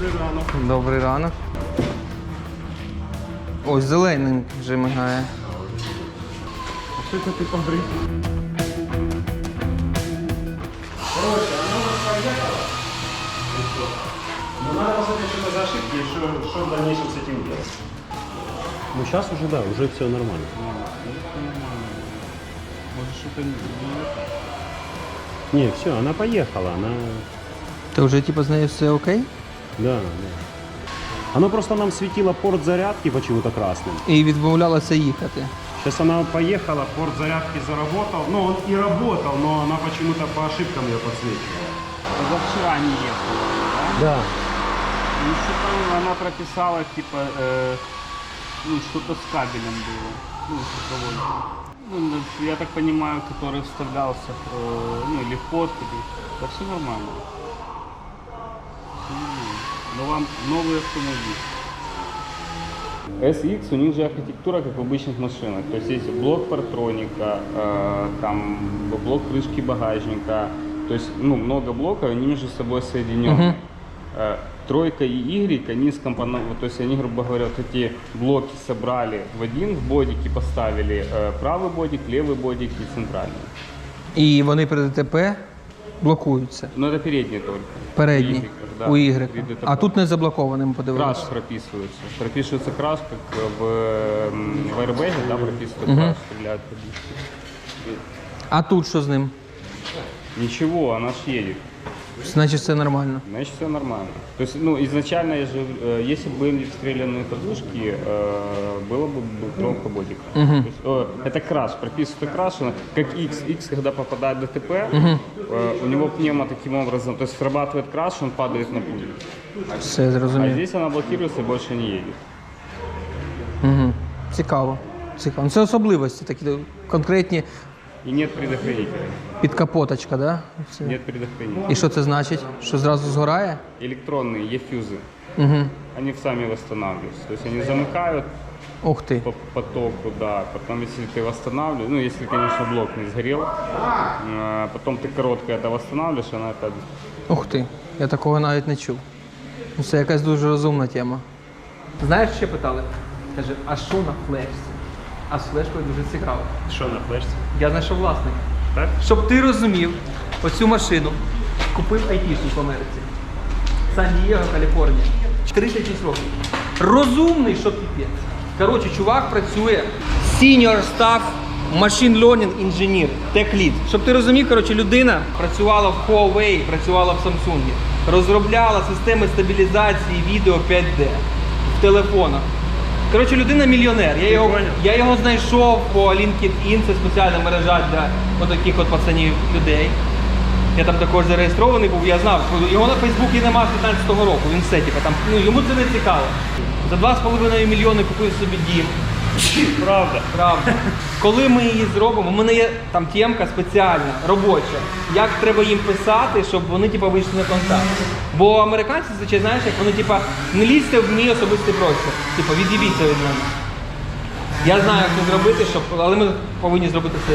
Добрий ранок. Добрий ранок. Ось зелений вже мигає. А що це ти побрив? Ну, надо посмотреть, что это за ошибки и что, что в дальнейшем с этим делать. Ну сейчас уже да, уже все нормально. Может, что-то Не, все, она поехала, она... Ти вже типу з нею все окей? Да, да. Оно просто нам светило порт зарядки почему-то красным. І відмовлялася їхати. Сейчас она поехала, порт зарядки заработал. Ну, он и работал, но она почему-то по ошибкам ее подсвечивала. Позавчера не ехала, да? Да. Ну, что-то она прописала, типа, э, ну, что-то с кабелем было. Ну, цифровой. Ну, я так понимаю, который вставлялся, э, ну, или в подкуби. Да все нормально. Всё нормально. Но вам новый автомобиль. SX, у них же архитектура, как в обычных машинах. То есть есть блок партроника, э, там блок крышки багажника. То есть, ну, много блоков, они между собой соединены. Э, Тройка и Y, они скомпонованы, то есть они, грубо говоря, вот эти блоки собрали в один, в бодики поставили э, правый бодик, левый бодик и центральный. І вони при ДТП блокуються. Но это передние только. Передні Y, да, у Y. при ДТП. А тут не заблокованим Краш подивилися. прописывается. Прописывается краш, как в, м, в airbag, да, прописывается краш, стреляют по диску. А тут що з ним? Ничего, она ж едет. Значить, все нормально. Значит, все нормально. То есть, ну, изначально, я же, э, если бы были стреляные катушки, э, было бы блокировка бодика. То есть, э, это краш, прописывается краш, она как X. X, когда попадает в ДТП, э, у него пневмо таким образом, то есть срабатывает краш, он падает на пулю. Все А зрозуміло. здесь она блокируется и больше не едет. Угу. Цікаво. Цікаво. Ну, Це особливості, такі конкретні И нет предохранителя. підкапоточка, да? Це. Нет предохранителя. І що це значить? Що зразу згорає? Электронные ефьюзы, Угу. они сами восстанавливаются. То есть они замыкают Ух ти. по потоку, да. Потом, если ты восстанавливаешь, ну, если, конечно, блок не сгорел, э, потом ты коротко это восстанавливаешь, она опять... Ух ти. Я такого навіть не чув. Ну, Це якась дуже розумна тема. Знаєш, що питали? Каже, а що на флешці? А з флешкою дуже цікаво. Что на флешце? Я знайшов власник. Так? Щоб ти розумів, оцю машину купив айтішник в Америці. Сан-Дієго, Каліфорнія. 36 років. Розумний, що піпець. Коротше, чувак працює senior staff machine learning engineer, tech lead. Щоб ти розумів, коротше, людина працювала в Huawei, працювала в Samsung, розробляла системи стабілізації відео 5D в телефонах. Коротше, людина мільйонер. Я його, я його знайшов по LinkedIn, це спеціальна мережа для отаких от пацанів людей. Я там також зареєстрований був, я знав, його на Фейсбуці нема з 15-го року, він все, типу, там, ну, йому це не цікаво. За 2,5 мільйони купив собі дім. Правда. Правда. Коли ми її зробимо, у мене є там тємка спеціальна, робоча. Як треба їм писати, щоб вони типу, вийшли на контакт. Бо американці, звичайно, знаєш, як вони типу, не лізьте в мій особистий простір. Типу, від'їбіться від мене. Я знаю, як це зробити, щоб, але ми повинні зробити це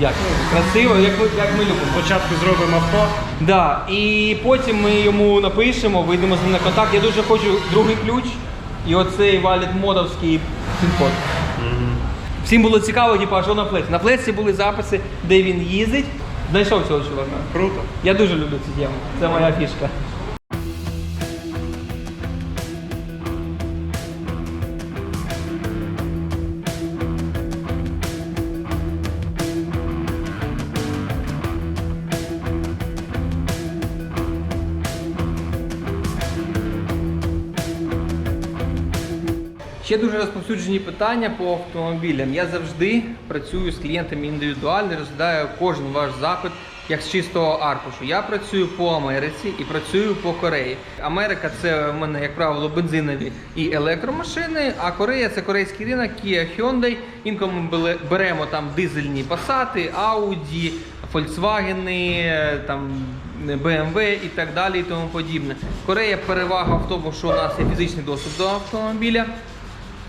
як? Красиво, як ми, як ми любимо. Спочатку зробимо авто. Да, і потім ми йому напишемо, вийдемо з ним на контакт. Я дуже хочу другий ключ і оцей валід модовський пін-код. Всім було цікаво, типу, а що на плеці. На плеці були записи, де він їздить. Знайшов цього чувака. Круто. Я дуже люблю цю тему. Це моя фішка. Ще дуже розповсюджені питання по автомобілям. Я завжди працюю з клієнтами індивідуально, розглядаю кожен ваш запит як з чистого аркушу. Я працюю по Америці і працюю по Кореї. Америка це в мене, як правило, бензинові і електромашини, а Корея це корейський ринок, Kia, Hyundai. Інколи ми беремо там дизельні Passat, Audi, Volkswagen, там BMW і так далі і тому подібне. Корея перевага в тому, що у нас є фізичний доступ до автомобіля.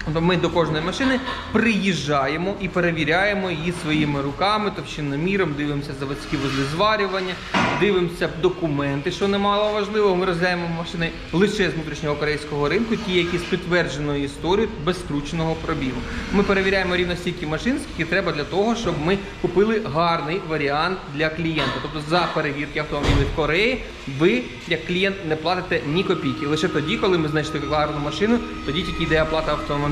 Тобто ми до кожної машини приїжджаємо і перевіряємо її своїми руками, товщиноміром, дивимося заводські вузли зварювання, дивимося документи, що немало важливо. Ми розглядаємо машини лише з внутрішнього корейського ринку, ті, які з підтвердженою історією без скрученого пробігу. Ми перевіряємо рівно стільки машин, скільки треба для того, щоб ми купили гарний варіант для клієнта. Тобто за перевірки автомобілів в Кореї ви, як клієнт, не платите ні копійки. Лише тоді, коли ми знайшли гарну машину, тоді тільки йде оплата автомобіля.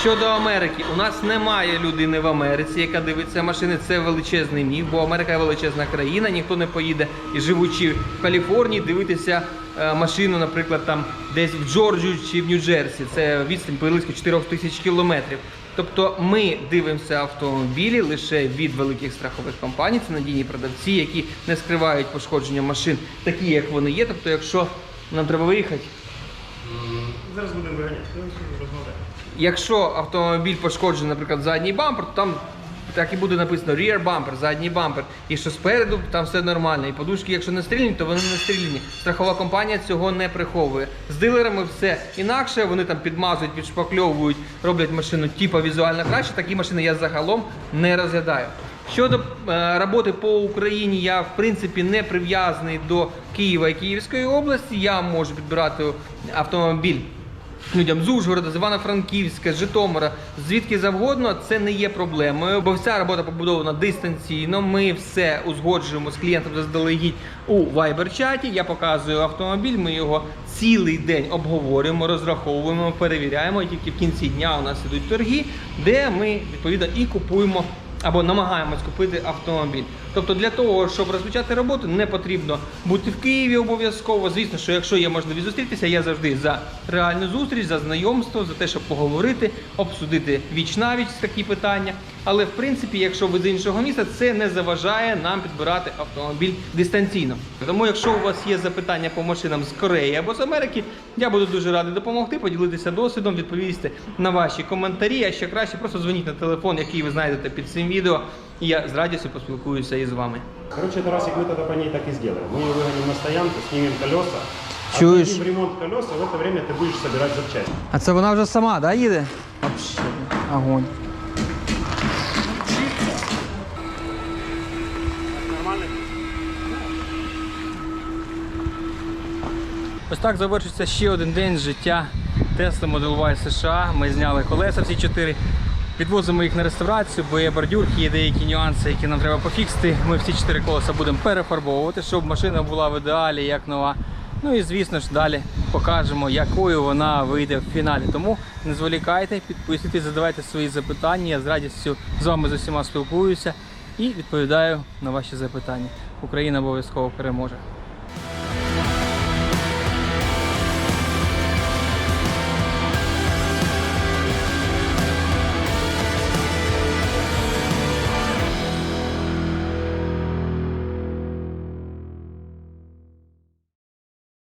Щодо Америки, у нас немає людини в Америці, яка дивиться машини. Це величезний міф, бо Америка величезна країна, ніхто не поїде і живучи в Каліфорнії, дивитися е, машину, наприклад, там десь в Джорджію чи в Нью-Джерсі. Це відстань близько 4 тисяч кілометрів. Тобто ми дивимося автомобілі лише від великих страхових компаній. Це надійні продавці, які не скривають пошкодження машин, такі як вони є. Тобто, якщо нам треба виїхати, Зараз будемо виганяти. розмовляти. Якщо автомобіль пошкоджений, наприклад, задній бампер, то там так і буде написано rear bumper, задній бампер. І що спереду там все нормально. І подушки, якщо не стрільні, то вони не стрільні. Страхова компанія цього не приховує. З дилерами все інакше. Вони там підмазують, підшпакльовують, роблять машину типа візуально краще. Такі машини я загалом не розглядаю. Щодо е, роботи по Україні, я в принципі не прив'язаний до Києва і Київської області. Я можу підбирати автомобіль людям з Ужгорода, з Івано-Франківська, з Житомира, звідки завгодно, це не є проблемою, бо вся робота побудована дистанційно. Ми все узгоджуємо з клієнтом заздалегідь у Viber-чаті. Я показую автомобіль, ми його цілий день обговорюємо, розраховуємо, перевіряємо. І тільки в кінці дня у нас ідуть торги, де ми відповідно і купуємо або намагаємось купити автомобіль. Тобто для того, щоб розпочати роботу, не потрібно бути в Києві обов'язково. Звісно, що якщо є можливість зустрітися, я завжди за реальну зустріч, за знайомство, за те, щоб поговорити, обсудити віч навіч такі питання. Але в принципі, якщо ви з іншого міста, це не заважає нам підбирати автомобіль дистанційно. Тому, якщо у вас є запитання по машинам з Кореї або з Америки, я буду дуже радий допомогти, поділитися досвідом, відповісти на ваші коментарі. А ще краще просто дзвоніть на телефон, який ви знайдете під цим відео, і я з радістю поспілкуюся із вами. Короче, Тарасик, мы тогда по ней так и сделаем. Мы ее выгоним на стоянку, снимем колеса. Чуешь? отдадим ремонт колес, а в это время ты будешь собирать запчасти. А це вона вже сама, да, їде? Вообще, огонь. Ось так завершується ще один день з життя Tesla Model Y США. Ми зняли колеса всі чотири. Відвозимо їх на реставрацію, бо є бордюрки, є деякі нюанси, які нам треба пофіксити. Ми всі чотири колеса будемо перефарбовувати, щоб машина була в ідеалі, як нова. Ну і звісно ж далі покажемо, якою вона вийде в фіналі. Тому не зволікайте, підписуйтесь, задавайте свої запитання. Я з радістю з вами з усіма спілкуюся і відповідаю на ваші запитання. Україна обов'язково переможе.